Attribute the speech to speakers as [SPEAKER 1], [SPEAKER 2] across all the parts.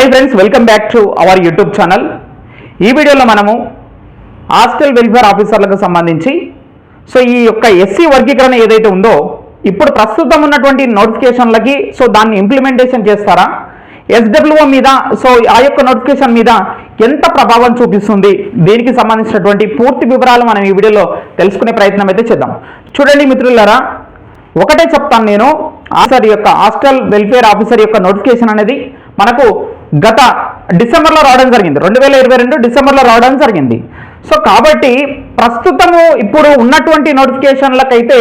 [SPEAKER 1] Hi friends welcome back to our YouTube channel ఈ వీడియోలో మనము హాస్టల్ వెల్ఫేర్ ఆఫీసర్లకు సంబంధించి సో ఈ యొక్క ఎస్సీ వర్గీకరణ ఏదైతే ఉందో ఇప్పుడు ప్రస్తుతం ఉన్నటువంటి నోటిఫికేషన్లకి సో దాన్ని ఇంప్లిమెంటేషన్ చేస్తారా? ఎస్డబ్ల్యూఓ మీద సో ఆ యొక్క నోటిఫికేషన్ మీద ఎంత ప్రభావం చూపిస్తుంది? దీనికి సంబంధించినటువంటి పూర్తి వివరాలు మనం ఈ వీడియోలో తెలుసుకునే ప్రయత్నం అయితే చేద్దాం. చూడండి మిత్రులారా ఒకటే చెప్తాను నేను. ఆఫీసర్ యొక్క హాస్టల్ వెల్ఫేర్ ఆఫీసర్ యొక్క నోటిఫికేషన్ అనేది మనకు గత డిసెంబర్లో రావడం జరిగింది. రెండు వేల ఇరవై రెండు డిసెంబర్లో రావడం జరిగింది. సో కాబట్టి ప్రస్తుతము ఇప్పుడు ఉన్నటువంటి నోటిఫికేషన్లకైతే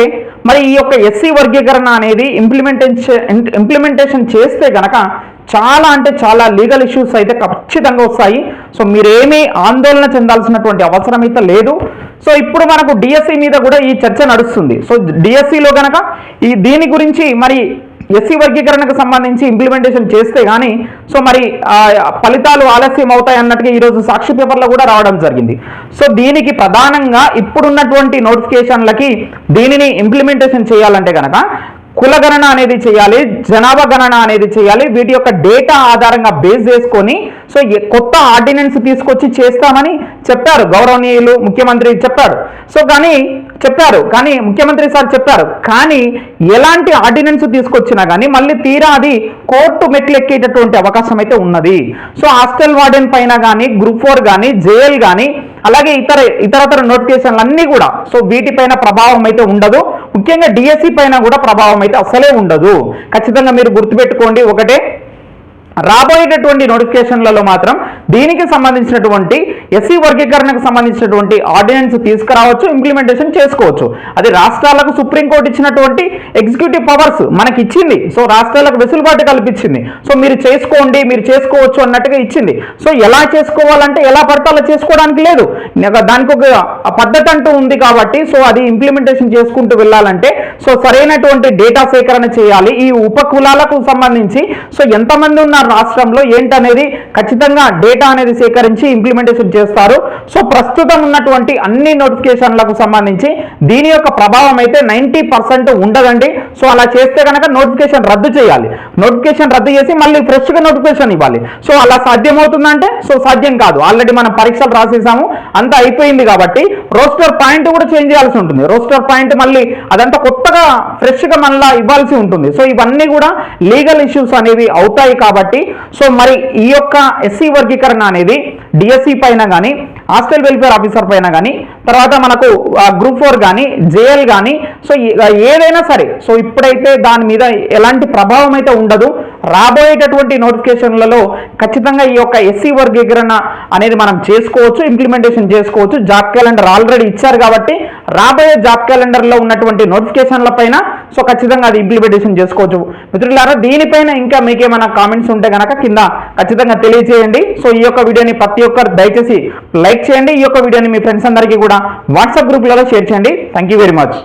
[SPEAKER 1] మరి ఈ యొక్క ఎస్సీ వర్గీకరణ అనేది ఇంప్లిమెంటేషన్ ఇంప్లిమెంటేషన్ చేస్తే గనక చాలా అంటే చాలా లీగల్ ఇష్యూస్ అయితే ఖచ్చితంగా వస్తాయి. సో మీరేమీ ఆందోళన చెందాల్సినటువంటి అవసరం అయితే లేదు. సో ఇప్పుడు మనకు డిఎస్సి మీద కూడా ఈ చర్చ నడుస్తుంది. సో డిఎస్సిలో కనుక ఈ దీని గురించి మరి ఎస్సీ వర్గీకరణకు సంబంధించి ఇంప్లిమెంటేషన్ చేస్తే కానీ సో మరి ఫలితాలు ఆలస్యం అవుతాయి అన్నట్టుగా ఈరోజు సాక్షి పేపర్లో కూడా రావడం జరిగింది. సో దీనికి ప్రధానంగా ఇప్పుడున్నటువంటి నోటిఫికేషన్లకి దీనిని ఇంప్లిమెంటేషన్ చేయాలంటే కనుక కుల గణన అనేది చేయాలి జనాభా గణన అనేది చేయాలి వీటి యొక్క డేటా ఆధారంగా బేస్ చేసుకొని సో కొత్త ఆర్డినెన్స్ తీసుకొచ్చి చేస్తామని చెప్పారు గౌరవనీయులు ముఖ్యమంత్రి చెప్పారు. సో కానీ చెప్పారు కానీ ముఖ్యమంత్రి సార్ చెప్పారు కానీ ఎలాంటి ఆర్డినెన్స్ తీసుకొచ్చినా కానీ మళ్ళీ తీరా అది కోర్టు మెట్లెక్కేటటువంటి అవకాశం అయితే ఉన్నది. సో హాస్టల్ వార్డెన్ పైన కానీ గ్రూప్ ఫోర్ కానీ జేఎల్ కానీ అలాగే ఇతర ఇతరతర నోటిఫికేషన్లు అన్నీ కూడా సో వీటిపైన ప్రభావం అయితే ఉండదు. ముఖ్యంగా డిఎస్సి పైన కూడా ప్రభావం అయితే అసలే ఉండదు. ఖచ్చితంగా మీరు గుర్తుపెట్టుకోండి ఒకటే రాబోయేటటువంటి నోటిఫికేషన్లలో మాత్రం దీనికి సంబంధించినటువంటి ఎస్సీ వర్గీకరణకు సంబంధించినటువంటి ఆర్డినెన్స్ తీసుకురావచ్చు ఇంప్లిమెంటేషన్ చేసుకోవచ్చు. అది రాష్ట్రాలకు సుప్రీంకోర్టు ఇచ్చినటువంటి ఎగ్జిక్యూటివ్ పవర్స్ మనకి ఇచ్చింది. సో రాష్ట్రాలకు వెసులుబాటు కల్పించింది. సో మీరు చేసుకోండి మీరు చేసుకోవచ్చు అన్నట్టుగా ఇచ్చింది. సో ఎలా చేసుకోవాలంటే ఎలా పడితే అలా చేసుకోవడానికి లేదు. దానికి ఒక పద్ధతి అంటూ ఉంది కాబట్టి సో అది ఇంప్లిమెంటేషన్ చేసుకుంటూ వెళ్ళాలంటే సో సరైనటువంటి డేటా సేకరణ చేయాలి. ఈ ఉపకులాలకు సంబంధించి సో ఎంతమంది ఉన్నారు? రాష్ట్రంలో ఏంటనేది ఖచ్చితంగా డేటా అనేది సేకరించి ఇంప్లిమెంటేషన్ చేస్తారు. సో ప్రస్తుతం ఉన్నటువంటి అన్ని నోటిఫికేషన్లకు సంబంధించి దీని యొక్క ప్రభావం అయితే నైంటీ పర్సెంట్ ఉండదండి. సో అలా చేస్తే కనుక నోటిఫికేషన్ రద్దు చేయాలి. నోటిఫికేషన్ రద్దు చేసి మళ్ళీ ఫ్రెష్గా నోటిఫికేషన్ ఇవ్వాలి. సో అలా సాధ్యమవుతుందంటే? సో సాధ్యం కాదు. ఆల్రెడీ మనం పరీక్షలు రాసేసాము. అంతా అయిపోయింది కాబట్టి రోస్టర్ పాయింట్ కూడా చేంజ్ చేయాల్సి ఉంటుంది. రోస్టర్ పాయింట్ మళ్ళీ అదంతా కొత్తగా ఫ్రెష్గా మళ్ళీ ఇవ్వాల్సి ఉంటుంది. సో ఇవన్నీ కూడా లీగల్ ఇష్యూస్ అనేవి అవుతాయి కాబట్టి సో మరి ఈ యొక్క ఎస్సీ వర్గీకరణ అనేది డిఎస్సి పైన కానీ హాస్టల్ వెల్ఫేర్ ఆఫీసర్ పైన కానీ తర్వాత మనకు గ్రూప్ ఫోర్ కానీ జేఎల్ కానీ సో ఏదైనా సరే సో ఇప్పుడైతే దాని మీద ఎలాంటి ప్రభావం అయితే ఉండదు. రాబోయేటటువంటి నోటిఫికేషన్లలో ఖచ్చితంగా ఈ యొక్క ఎస్సీ వర్గీకరణ అనేది మనం చేసుకోవచ్చు ఇంప్లిమెంటేషన్ చేసుకోవచ్చు. జాబ్ క్యాలెండర్ ఆల్రెడీ ఇచ్చారు కాబట్టి రాబోయే జాబ్ క్యాలెండర్లో ఉన్నటువంటి నోటిఫికేషన్ల పైన సో ఖచ్చితంగా అది ఇంప్లిమెంటేషన్ చేసుకోవచ్చు. మిత్రులారా దీనిపైన ఇంకా మీకు ఏమైనా కామెంట్స్ ఉంటే కనుక కింద ఖచ్చితంగా తెలియజేయండి సో ఈ యొక్క వీడియోని ప్రతి ఒక్కరు దయచేసి లైక్ చేయండి. ఈ యొక్క వీడియోని మీ ఫ్రెండ్స్ అందరికీ కూడా వాట్సాప్ గ్రూప్లలో షేర్ చేయండి. Thank you very much